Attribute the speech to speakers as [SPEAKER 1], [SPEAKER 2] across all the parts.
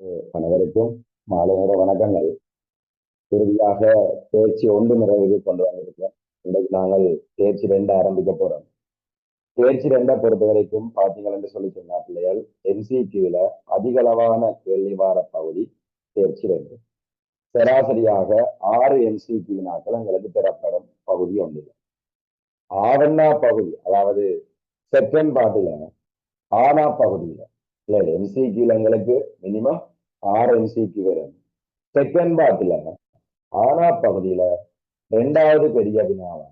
[SPEAKER 1] அனைவருக்கும் மாலை நேர வணக்கங்கள். இறுதியாக தேர்ச்சி ஒன்று நிறைவு கொண்டு வந்திருக்கோம் இன்றைக்கு நாங்கள் தேர்ச்சி ரெண்டு ஆரம்பிக்க போறோம். தேர்ச்சி ரெண்டை பொறுத்த வரைக்கும் பார்த்தீங்கள் என்று சொல்லி சொன்னா பிள்ளைகள் என்சிக்யூல அதிகளவான கேள்வி வார பகுதி தேர்ச்சி ரெண்டு. சராசரியாக ஆறு என்சிக்யூ நாட்கள் எங்களுக்கு பெறப்படும் பகுதி ஒன்று. ஆவண்ணா பகுதி அதாவது செகண்ட் பாட்டில ஆனா பகுதியில. இல்ல என்சிக்யூல எங்களுக்கு மினிமம் ஆறு வரும் செகண்ட் பாட்டில ஆனா பகுதியில ரெண்டாவது பெரிய வினாவா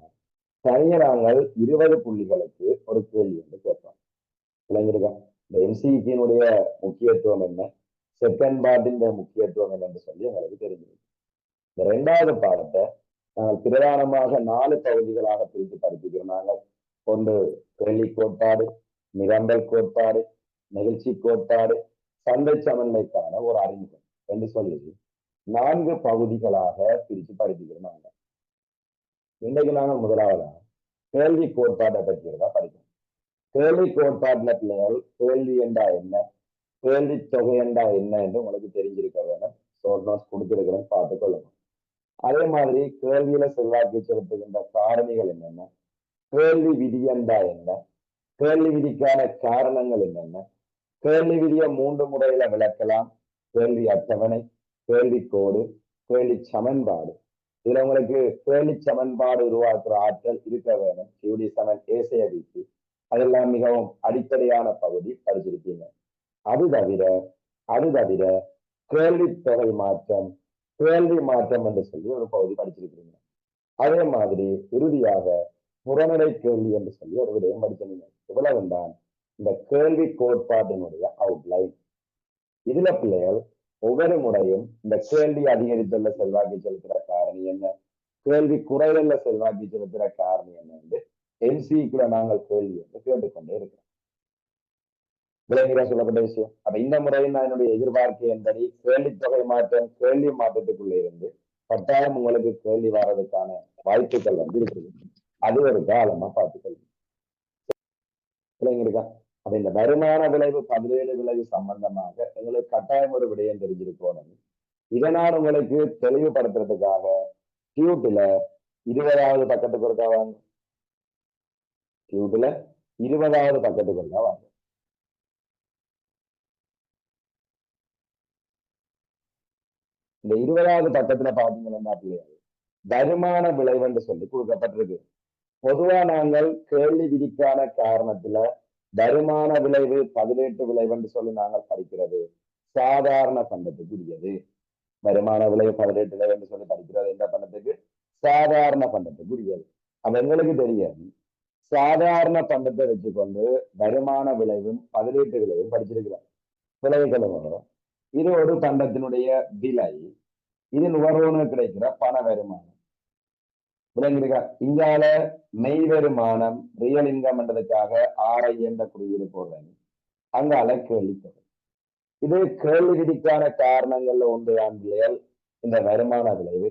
[SPEAKER 1] தனியராங்கள் இருபது புள்ளிகளுக்கு ஒரு கேள்வி வந்து கேட்பாங்க விளங்கிருக்கா இந்த என்சிக்கினுடைய முக்கியத்துவம் என்ன? செகண்ட் பார்ட்டின் முக்கியத்துவம் என்னன்னு சொல்லி எங்களுக்கு தெரிஞ்சிருக்கு. இந்த ரெண்டாவது பாடத்தை நாங்கள் பிரதானமாக நாலு பகுதிகளாக பிரித்து படித்துக்கிறோம். நாங்கள் கொண்டு கேள்வி கோட்பாடு நிரம்பல் கோட்பாடு நிகழ்ச்சி கோட்பாடு சந்தை சமன்மைக்கான ஒரு அறிமுகம். என்று சொல்லி நான்கு பகுதிகளாக பிரித்து படித்துக்கிறோம் நாங்கள் இன்னைக்கு நாங்கள் முதலாவதா? கேள்வி கோட்பாட்டை பற்றியதா படிக்கணும் கேள்வி கோட்பாட்டுல பிள்ளைகள் கேள்வி என்றா என்ன? கேள்வி தொகை என்றா என்ன என்று உங்களுக்கு தெரிஞ்சிருக்க வேணும். சோர்னோஸ் கொடுத்துருக்கிறேன். பார்த்து கொள்ளணும் அதே மாதிரி கேள்வியில செல்வாக்கு செலுத்துகின்ற காரணிகள் என்னென்ன? கேள்வி விதி என்றா என்ன? கேள்வி விதிக்கான காரணங்கள் என்னென்ன? கேள்வி விதியை மூன்று முறையில விளக்கலாம். கேள்வி அட்டவணை கேள்வி கோடு கேள்வி சமன்பாடு. இதுல உங்களுக்கு கேள்வி சமன்பாடு உருவாக்குற ஆற்றல் இருக்க வேணும் சிவடி சமன் ஏசைய வீச்சு அதெல்லாம் மிகவும் அடிப்படையான பகுதி படிச்சிருக்கீங்க. அது தவிர அது தவிர கேள்வி தொகை மாற்றம் கேள்வி மாற்றம் என்று சொல்லி ஒரு பகுதி படிச்சிருக்கீங்க அதே மாதிரி இறுதியாக புறநிலை கேள்வி என்று சொல்லி ஒரு விடயம் படிச்சிருந்தீங்க. இவ்வளவுதான். இந்த கேள்வி கோட்பாட்டினுடைய அவுட்லைன் இதுல பிள்ளைகள் ஒவ்வொரு முறையும் இந்த கேள்வி அதிகரித்துள்ள செல்வாக்கு செலுத்துற காரணி என்ன? கேள்வி குறைவுள்ள செல்வாக்கு செலுத்துற காரணி என்ன என்று எம்சிக்குள்ள நாங்கள் கேள்வி வந்து கேட்டுக்கொண்டே இருக்கிறோம். விளங்கிற சொல்லப்பட்ட விஷயம். அப்ப இந்த முறையில் நான் என்னுடைய எதிர்பார்ப்பு என்பதை கேள்வி தொகை மாற்றம் கேள்வி மாற்றத்துக்குள்ளே இருந்து கட்டாயம் உங்களுக்கு கேள்வி வர்றதுக்கான வாய்ப்புகள் வந்து இருக்குது அது ஒரு காலமா பார்த்துக்கொள்ளுங்க விளங்கிருக்கா அப்ப இந்த வருமான விளைவு பதினேழு விளைவு சம்பந்தமாக உங்களுக்கு கட்டாயம் ஒரு விடயம் தெரிஞ்சிருக்கணும். இதனால் உங்களுக்கு தெளிவுபடுத்துறதுக்காக டியூட்டில் இருபதாவது பக்கத்துக்கு இருக்கா வாங்க. டியூட்டில் இருபதாவது பக்கத்துக்கு இருக்கா வாங்க. இந்த இருபதாவது பக்கத்துல பாத்தீங்கன்னா பிள்ளைகள் வருமான விளைவுன்னு சொல்லி கொடுக்கப்பட்டிருக்கு. பொதுவா நாங்கள் கேள்வி விதிக்கான காரணத்துல வருமான விளைவு பதினெட்டு விளைவு என்று சொல்லி நாங்கள் படிக்கிறது. சாதாரண பண்டத்துக்குரியது. வருமான விளைவு பதினெட்டு விளைவு என்று சொல்லி படிக்கிறது. எந்த பண்டத்துக்கு? சாதாரண பண்டத்துக்குரியது. அப்ப எங்களுக்கு தெரியாது. சாதாரண பண்டத்தை வச்சுக்கொண்டு வருமான விளைவும் பதினெட்டு விளைவும் படிச்சிருக்கிறோம். விளைவுகளும் இது ஒரு பண்டத்தினுடைய விலை. இது நுகர்வோனுக்கு கிடைக்கிற பண வருமானம். விளங்கியிருக்கார் இங்கால மெய் வருமானம் ரியல் இன்கம் என்றதுக்காக ஆரை என்ற குறியீடு போடுறாங்க. அங்கால கேள்வித்தொகை இது கேள்வி விதிக்கான காரணங்கள்ல ஒன்று ஆண்டியல் இந்த வருமான விளைவு.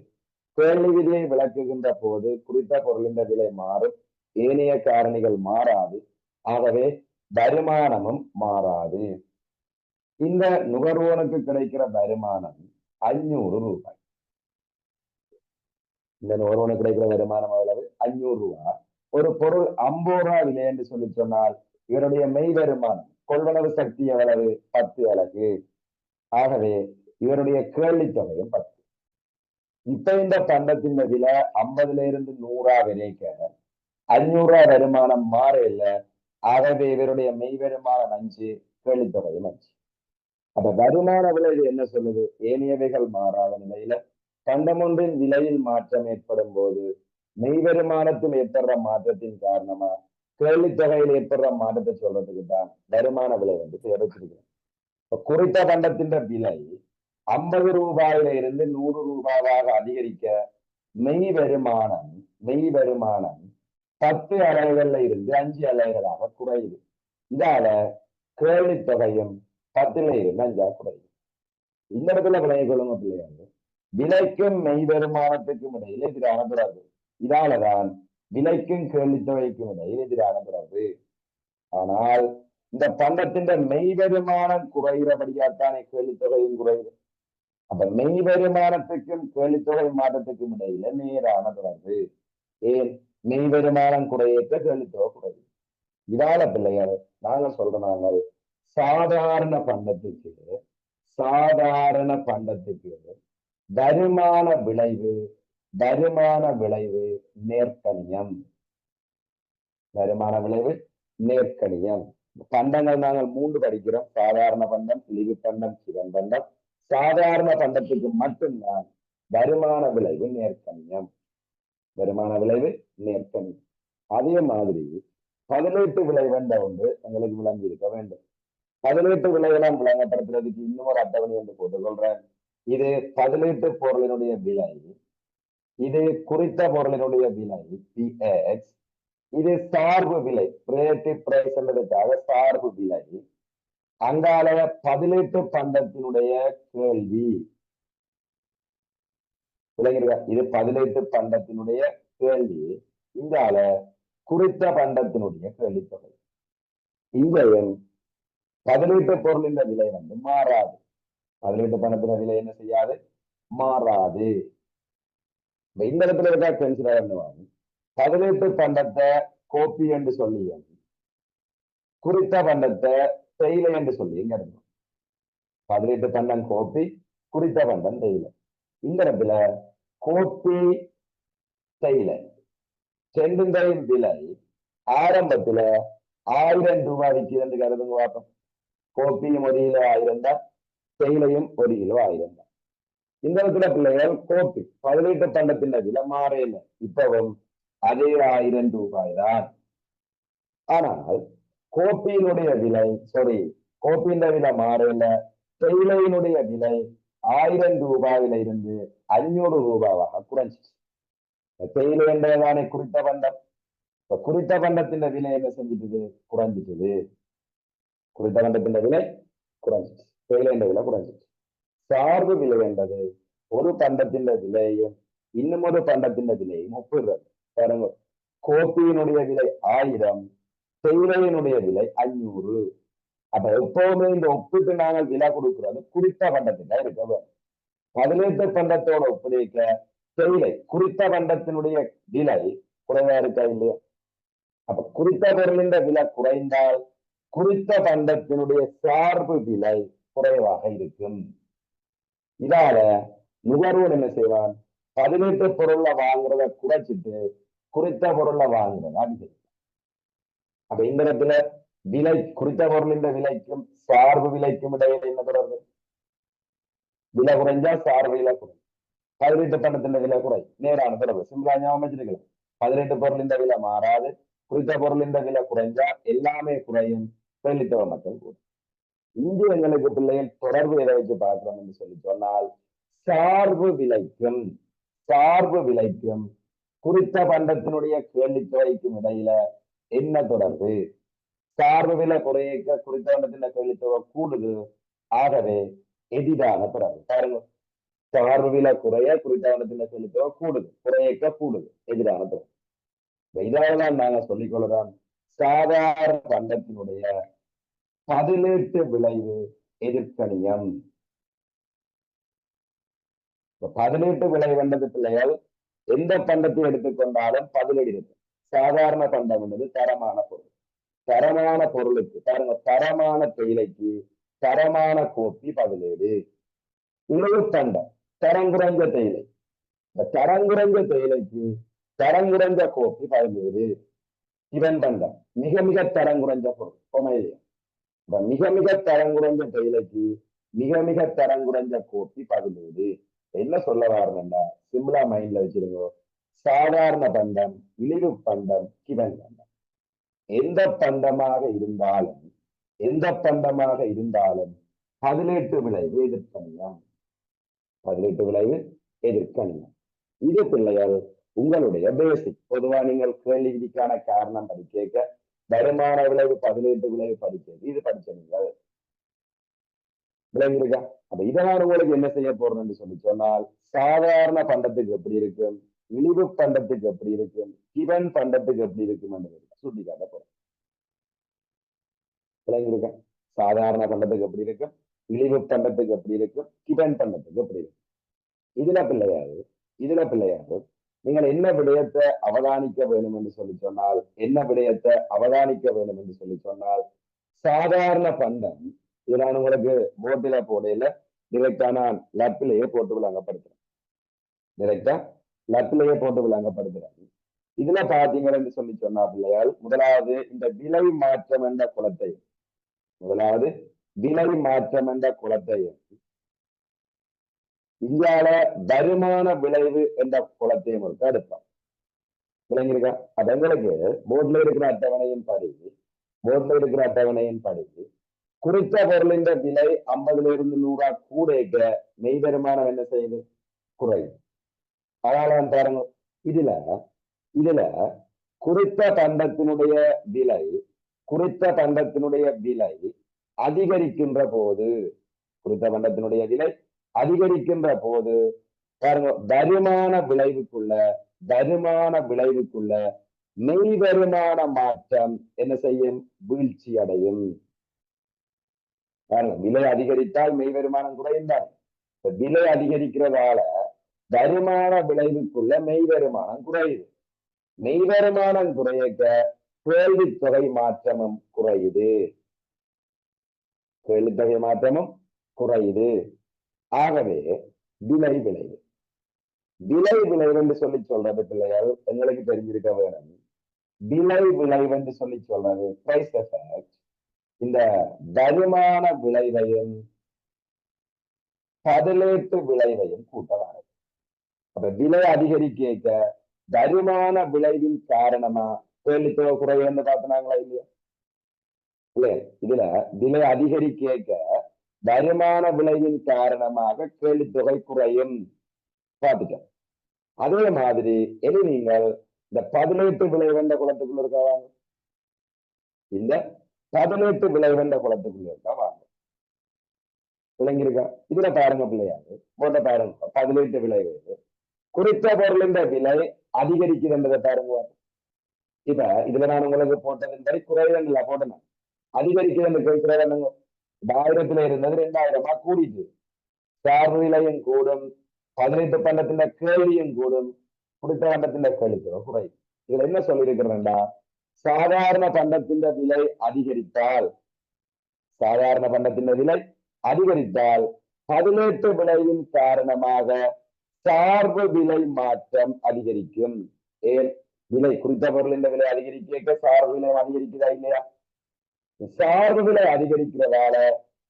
[SPEAKER 1] கேள்வி விதியை விளக்குகின்ற போது குறித்த பொருளின் விலை மாறும். ஏனைய காரணிகள் மாறாது. ஆகவே வருமானமும் மாறாது. இந்த நுகர்வோனுக்கு கிடைக்கிற வருமானம் அஞ்சூறு ரூபாய். இந்த ஒருவனுக்கு கிடைக்கிற வருமானம் எவ்வளவு? அஞ்சூறு ரூபா. ஒரு பொருள் ஐம்பது ரூபா விலை என்று சொல்லி சொன்னால் இவருடைய மெய் வருமானம் கொள்வனவு சக்தி எவ்வளவு? பத்து அழகு ஆகவே இவருடைய கேள்வி தொகையும் பத்து. இப்ப இந்த பண்டத்தின் விலை ஐம்பதுல இருந்து நூறா விலைக்க அஞ்சூறா வருமானம் மாற இல்லை. ஆகவே இவருடைய மெய் வருமானம் அஞ்சு கேள்வி தொகையும் அஞ்சு. அப்ப வருமான விளைவு என்ன சொல்லுது? ஏனையவைகள் மாறாத நிலையில கண்டமொன்றின் விலையில் மாற்றம் ஏற்படும் போது மெய் வருமானத்தில் ஏற்படுற மாற்றத்தின் காரணமா? கேள்வித்தொகையில் ஏற்படுற மாற்றத்தை சொல்றதுக்கு தான் வருமான விலை வந்து பேர் குறித்த பண்டத்தின் விலை ஐம்பது ரூபாயில இருந்து நூறு ரூபாவாக அதிகரிக்க மெய் வருமானம் மெய் வருமானம் பத்து அலைகள்ல இருந்து அஞ்சு அலைகளாக குறையுது. இதால கேள்வித்தொகையும் பத்துல இருந்து அஞ்சா குறையுது. இந்த இடத்துல விளைய கொள்ளுங்க பிள்ளையாரு விலைக்கும் மெய் இடையில இடையில் எதிரான தொடர்பு இதாலதான் விலைக்கும் கேள்வி தொகைக்கும் இடையில் எதிரான தொடர்பு ஆனால் இந்த பண்டத்தின் மெய் வருமானம் குறைகிறபடியாத்தானே கேள்வித்தொகையும் குறையுது அப்ப மெய் வருமானத்துக்கும் கேள்வித்தொகை மாற்றத்துக்கும் இடையில நேரான தொடர்பு ஏன்? மெய் வருமானம் குறையற்ற கேள்வித்தொகை குறையுது இதால பிள்ளைகள் நாங்க சொல்ற நாங்கள் சாதாரண பண்டத்துக்கு சாதாரண பண்டத்துக்கு வருமான விளைவு தருமான விளைவு நேர்கணியம். வருமான விளைவு நேர்கணியம். பண்டங்கள் நாங்கள் மூன்று படிக்கிறோம். சாதாரண பண்டம் இழிவு பண்டம் சிவன் பண்டம் சாதாரண பண்டத்துக்கு மட்டும்தான் வருமான விளைவு நேர்கணியம். வருமான விளைவு நேர்கணியம். அதே மாதிரி பதினெட்டு விளைவென்ற ஒன்று எங்களுக்கு விளங்கி இருக்க வேண்டும். பதினெட்டு விளைவெல்லாம் விளங்கப்படுத்துறதுக்கு இன்னும் ஒரு அட்டவணை என்று போட்டுக்கொள்றேன் இது பதினெட்டு பொருளினுடைய விலை இது குறித்த பொருளினுடைய விலை பிஎக்ஸ் இது சார்பு விலை ரிலேட்டிவ் பிரைஸ் என்பதற்காக சார்பு விலை. அங்கால பதினெட்டு பண்டத்தினுடைய கேள்வி. விளங்கிருக்கா இது பதினெட்டு பண்டத்தினுடைய கேள்வி. இங்கால குறித்த பண்டத்தினுடைய கேள்வித்தொகை. இங்கேயும் பதினெட்டு பொருளின் விலை வந்து மாறாது. பதினெட்டு பணத்தின விலை என்ன செய்யாது? மாறாது. இந்த இடத்துல இருக்கா கன்சிடர் பண்ணுவாங்க பதினெட்டு பண்டத்தை கோப்பி என்று சொல்லி குறித்த பண்டத்தை தேயிலை என்று சொல்லி எங்க இருக்கும் பதினெட்டு பண்டம் கோப்பி குறித்த பண்டம் தேயிலை இந்த இடத்துல கோப்பி தேயிலை செண்டுந்தையின் விலை ஆரம்பத்துல ஆயிரம் ரூபாய் விற்கிறது கருதுங்க பார்ப்போம் கோப்பி மொழியில ஆயிரம் தான். செயலையும் ஒரு கிலோ இந்த இடத்துல பிள்ளைகள் கோப்பி பதினெட்டு பண்டத்தின் விலை மாறையில இப்பவும் அதே ஆயிரம் ரூபாய் தான். ஆனால் கோப்பியினுடைய விலை சாரி கோப்பியின் விலை மாறையில தேயிலையினுடைய விலை ஆயிரம் ரூபாயில இருந்து அஞ்சூறு ரூபாவாக குறைஞ்சிச்சு. தேயிலை என்றதானே குறித்த பண்டம்? இப்ப குறித்த பண்டத்தின் விலை என்ன செஞ்சிட்டது? குறைஞ்சிட்டது. குறித்த பண்டத்தின் விலை குறைஞ்சிச்சு. தேயிலை விலை குறைஞ்சிச்சு சார்பு விலை என்பது ஒரு பண்டத்தின் விலையும் இன்னும் ஒரு பண்டத்தின் விலையும் ஒப்பிடுறது. பாருங்க. கோப்பியினுடைய விலை ஆயிரம் தேயிலையினுடைய விலை அஞ்சூறு அப்ப எப்பவுமே இந்த ஒப்பிட்டு நாங்கள் விலை கொடுக்கிறது குறித்த பண்டத்தில இருக்க வேண்டும். பதினெட்டு பண்டத்தோட ஒப்பிடிக்க தேயிலை குறித்த பண்டத்தினுடைய விலை குறைவா இருக்கா இல்லையா? அப்ப குறித்த பொருளின் விலை குறைந்தால் குறித்த பண்டத்தினுடைய சார்பு விலை குறைவாக இருக்கும். இதால நுகர்வோர் என்ன செய்வான் பதினெட்டு பொருள்ல வாங்குறத குறைச்சிட்டு குறித்த பொருள்ல வாங்குறதா அப்ப இந்த இடத்துல விலை குறித்த பொருளின் விலைக்கும் சார்பு விலைக்கும் இடையில என்ன தொடர்பு? விலை குறைஞ்சா சார்பு விலை குறையும். பதினெட்டு பணத்தின் விலை குறை நேரான தொடர்பு. சிம்பிளா ஞாபகம் வச்சிருக்கலாம் பதினெட்டு பொருளின் விலை மாறாது. குறித்த பொருளின் விலை குறைஞ்சா எல்லாமே குறையும். கேள்வித்தவ மக்கள் கூட இங்கு எங்களுக்கு பிள்ளைகள் தொடர்பு எதை வச்சு பார்க்கிறோம் என்று சொல்லி சொன்னால் சார்பு விலைக்கும் சார்பு விலைக்கும் குறித்த பண்டத்தினுடைய கேள்வித்தொகைக்கும் இடையில என்ன தொடர்பு? சார்பு விலை குறையக்க குறித்த பண்டத்தின் கேள்வித்தொகை கூடுது. ஆகவே எதிரான தொடர்பு. பாருங்க. சார்பு விலை குறைய குறித்த பண்டத்தின் கேள்வித்தொகை கூடுது. குறையக்க கூடுது. எதிரான தொடர்பு. இதாலதான் நாங்க சொல்லிக்கொள்ளலாம் சாதாரண பண்டத்தினுடைய பதினெட்டு விளைவு எதிர்கணியம் பதினெட்டு விளைவு வந்தது பிள்ளைகள் எந்த பண்டத்தை எடுத்துக்கொண்டாலும் பதிலீடு இருக்கு. சாதாரண பண்டம் என்பது தரமான பொருள். தரமான பொருளுக்கு பாருங்க தரமான தேயிலைக்கு தரமான கோப்பி பதிலீடு உணவு பண்டம் தரங்குறைஞ்ச தேயிலை. இந்த தரங்குறைஞ்ச தேயிலைக்கு தரங்குறைஞ்ச கோப்பி பதினேழு. இவன் பண்டம் மிக மிக தரங்குறைஞ்ச பொருள் பொமையிலியம் இப்ப மிக மிக தரங்குறைஞ்ச டெய்லக்கு மிக மிக தரங்குறைஞ்ச கோப்பி பதினேழு. என்ன சொல்ல வரணும்னா சிம்பிளா மைண்ட்ல வச்சிருங்க. சாதாரண பண்டம் இழிவு பண்டம் கிவன் பண்டம். எந்த பண்டமாக இருந்தாலும் எந்த பண்டமாக இருந்தாலும் பதினெட்டு விளைவு எதிர்க்கணியம். பதினெட்டு விளைவு எதிர்க்கணியம். இது பிள்ளைகள் உங்களுடைய பேசிக் பொதுவா நீங்கள் கேள்வி விதிக்கான காரணம் கேட்க வருமான விளைவு பதினெட்டு விளைவு படிச்சது இது படிச்ச விளைஞ்சிருக்கா அப்ப இதனால் உங்களுக்கு என்ன செய்ய போறோம்னு சொல்லி சொன்னால் சாதாரண பண்டத்துக்கு எப்படி இருக்கும்? இழிவு பண்டத்துக்கு எப்படி இருக்கும்? கிவன் பண்டத்துக்கு எப்படி இருக்கும் சுட்டி காட்ட போறோம். விளங்கியிருக்க சாதாரண பண்டத்துக்கு எப்படி இருக்கும்? இழிவு பண்டத்துக்கு எப்படி இருக்கும்? கிவன் பண்டத்துக்கு எப்படி இருக்கும்? இதுல பிள்ளையாரு இதுல பிள்ளையாரு நீங்கள் என்ன விடயத்தை அவதானிக்க வேண்டும் என்று சொல்லி சொன்னால் என்ன விடயத்தை அவதானிக்க வேண்டும் என்று சொல்லி சொன்னால் சாதாரண பண்டம் இது நான் உங்களுக்கு போட்டில போடையில டிரெக்டா நான் லப்பிலேயே போட்டு விளங்கப்படுத்துறேன். டிரெக்டா லப்பிலேயே போட்டு விளங்கப்படுத்துறேன். இதுல பாத்தீங்கன்னு சொல்லி சொன்னா பிள்ளையால் முதலாவது இந்த விலை மாற்றம் என்ற குலத்தையும் முதலாவது விலை மாற்றம் என்ற குலத்தையும் இந்தியாவில வருமான விளைவு என்ற குளத்தையும் ஒரு எடுப்போம் விளங்கியிருக்கா? அப்ப எங்களுக்கு போர்ட்ல இருக்கிற அட்டவணையின் படி போர்ட்ல இருக்கிற அட்டவணையின் படி குறித்த பொருளின் விலை ஐம்பதுல இருந்து நூறா கூட மெய் வருமானம் என்ன செய்யுது? குறையும் அதனால பாருங்க. இதுல இதுல குறித்த தண்டத்தினுடைய விலை குறித்த தண்டத்தினுடைய விலை அதிகரிக்கின்ற போது குறித்த பண்டத்தினுடைய விலை அதிகரிக்கின்ற போது பாருங்க வருமான விளைவுக்குள்ள வருமான விளைவுக்குள்ள மெய் வருமான மாற்றம் என்ன செய்யும்? வீழ்ச்சி அடையும். பாருங்க விலை அதிகரித்தால் மெய் வருமானம் குறையும் தான் விலை அதிகரிக்கிறதால வருமான விளைவுக்குள்ள மெய் வருமானம் குறையுது. மெய் வருமானம் குறையக்க கேள்வித்தொகை மாற்றமும் குறையுது. கேள்வித்தொகை மாற்றமும் குறையுது. ஆகவே விலை விளைவு விலை விளைவு என்று சொல்லி சொல்றது பிள்ளைகள் எங்களுக்கு தெரிஞ்சிருக்க வேணும். விலை விளைவு என்று சொல்லி சொல்றது பிரைஸ் எஃபெக்ட் இந்த வருமான விளைவையும் பதிலீட்டு விளைவையும் கூட்டலாம். அப்ப விலை அதிகரிக்க வருமான விளைவின் காரணமா வேலித்தவை குறைவு என்று பார்த்தனாங்களா இல்லையா? இல்லையா இதுல விலை அதிகரிக்க வருமான விளைவின் காரணமாக கேள்வித்தொகை குறையும் பார்த்துக்க. அதே மாதிரி இனி நீங்கள் இந்த பதினெட்டு விலை வந்த குளத்துக்குள்ள இருக்க வாங்க? இந்த பதினெட்டு விளைவென்ற குளத்துக்குள்ள இருக்க வாங்க? விளங்கியிருக்கா? இதுல பாருங்க பிள்ளையாது போட்ட பாருங்க பதினெட்டு விளைவு குறித்த பொருளின் விலை அதிகரிக்குதுன்றதை பாருங்க இப்ப இதுல நான் உங்களுக்கு போட்டது படி போட்டேன் போட்டேன் அதிகரிக்குதுன்னு கேட்கிறேன் ஆயிரத்துல இருந்தது ரெண்டாயிரமா கூடிட்டு சார்பு விலையும் கூடும். பதினெட்டு பண்டத்துல கேள்வியும் கூடும். குறித்த பண்டத்துல கேள்விக்கிறோம் குறை இதுல என்ன சொல்லியிருக்கிறேன்டா சாதாரண பண்டத்தின் விலை அதிகரித்தால் சாதாரண பண்டத்தின் விலை அதிகரித்தால் பதினெட்டு விலையின் காரணமாக சார்பு விலை மாற்றம் அதிகரிக்கும். ஏன்? விலை குறித்த பொருள் இந்த விலை அதிகரிக்க சார்பு விலை அதிகரிக்குதா இல்லையா? சார்பு விலை அதிகரிக்கிறதால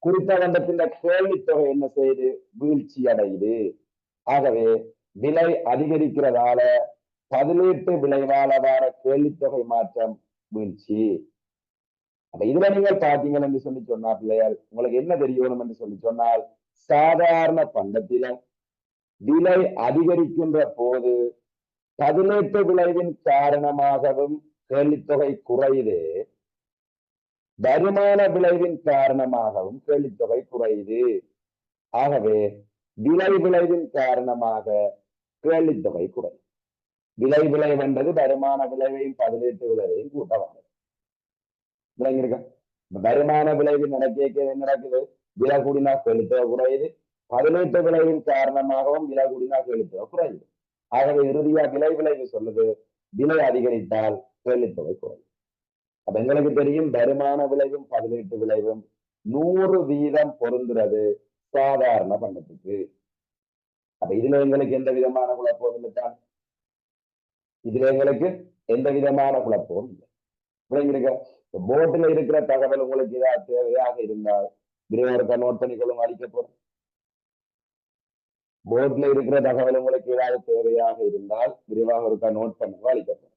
[SPEAKER 1] குறித்த கண்டத்தின் கேள்வித்தொகை என்ன செய்யுது வீழ்ச்சி அடையுது. ஆகவே விலை அதிகரிக்கிறதால பதிலீட்டு விளைவால வார கேள்வித்தொகை மாற்றம் வீழ்ச்சி. அப்ப இதுல நீங்கள் பாத்தீங்கன்னு என்று சொல்லி சொன்னா பிள்ளையார் உங்களுக்கு என்ன தெரியணும் என்று சொல்லி சொன்னால் சாதாரண பண்டத்தில விலை அதிகரிக்கின்ற போது பதினெட்டு விளைவின் காரணமாகவும் கேள்வித்தொகை குறையுது. வருமான விளைவின் காரணமாகவும் கேள்வித்தொகை குறையுது. ஆகவே விலை விளைவின் காரணமாக கேள்வித்தொகை குறையும். விலை விளைவு என்பது வருமான விளைவையும் பதினெட்டு விளைவையும் கூட்டமானது விளங்கியிருக்க? வருமான விளைவு நடக்க நடக்குது? விலை கூடினா கேள்வித்தொகை குறையுது. பதினெட்டு விளைவின் காரணமாகவும் விலை கூடினா கேள்வித்தொகை குறையுது. ஆகவே இறுதியா விலை விளைவு சொல்லுது. விலை அதிகரித்தால் கேள்வித்தொகை குறையும். அப்ப எங்களுக்கு தெரியும் வருமான விளைவும் பதினெட்டு விளைவும் நூறு வீதம் பொருந்துறது சாதாரண பண்டத்துக்கு. அப்ப இதுல எங்களுக்கு எந்த விதமான குழப்பம் இல்லைத்தான் இதுல எங்களுக்கு எந்த விதமான குழப்பமும் இல்லை. விளங்கிருக்க இருக்கிற தகவல் உங்களுக்கு ஏதாவது தேவையாக இருந்தால் விரைவாக நோட் பண்ணிக்கொள்ளும் அளிக்க போறோம் போர்ட்ல இருக்கிற தகவல் உங்களுக்கு ஏதாவது தேவையாக இருந்தால் விரிவாக இருக்கா நோட் பண்ணுங்க அளிக்கப்படும்